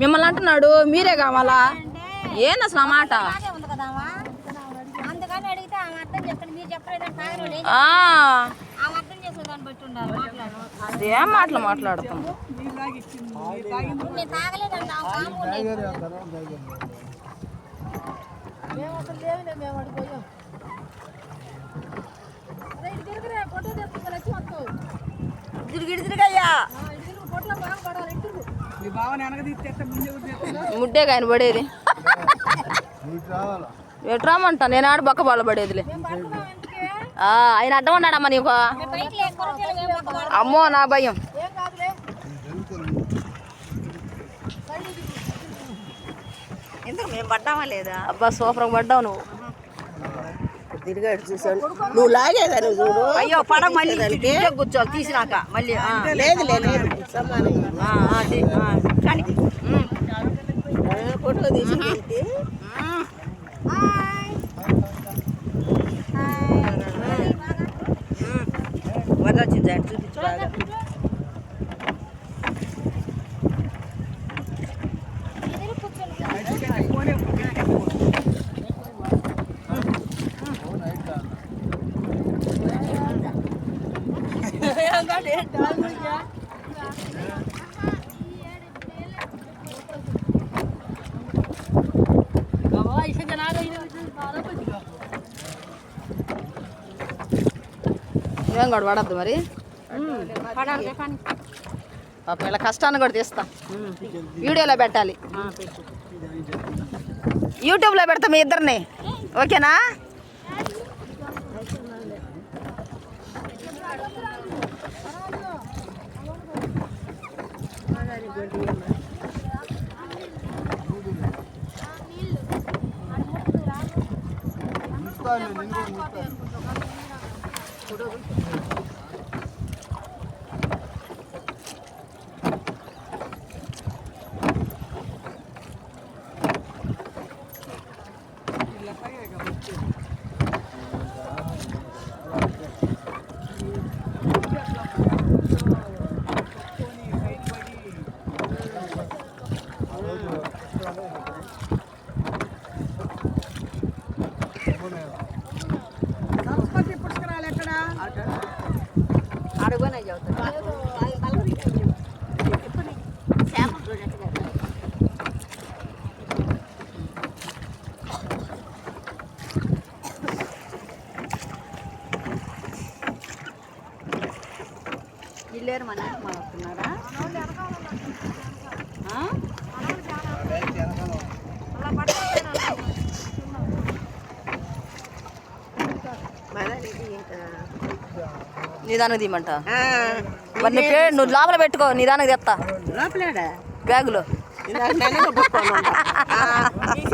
మిమ్మల్ని అంటున్నాడు మీరే కావాలా? ఏంది అసలు ఆ మాట? ఏం మాటలు మాట్లాడుతాం కాము లేదు. ముడ్డే కాయన పడేది ఎట్రామంటా నేను ఆడ బక్క బాల పడేదిలే ఆ, ఆయన అడ్డం ఉన్నాడమ్మా నీకు. అమ్మో నా భయం. ఎందుకు మేము పడ్డామా లేదా అబ్బా సూపర్ పడ్డావు నువ్వు. తిరిగాడు చూసాను నువ్వు లాగేదాన్ని చూడు? అయ్యో పడ మళ్ళీ కూర్చోవాలి తీసినాక మళ్ళీ. లేదు లేదు సమానం. కానీ ఫోటో తీసుకెళ్తే వరదొచ్చింది ఆయన చూపించు బాగా. ఏం కూడా పడద్దు మరి? పాపం ఇలా కష్టాన్ని కూడా తీస్తా. వీడియోలో పెట్టాలి. యూట్యూబ్లో పెడతా మీ ఇద్దరిని. ఓకేనా? ఫోటో అడుగునే చెబుతాను ఇల్లేరు మన వస్తున్నారా? ఆ? మనకి ఇంకా నిదానం తీయమంట మరి నీ నువ్వు లోపల పెట్టుకో నిదానం తెస్తా బ్యాగులో.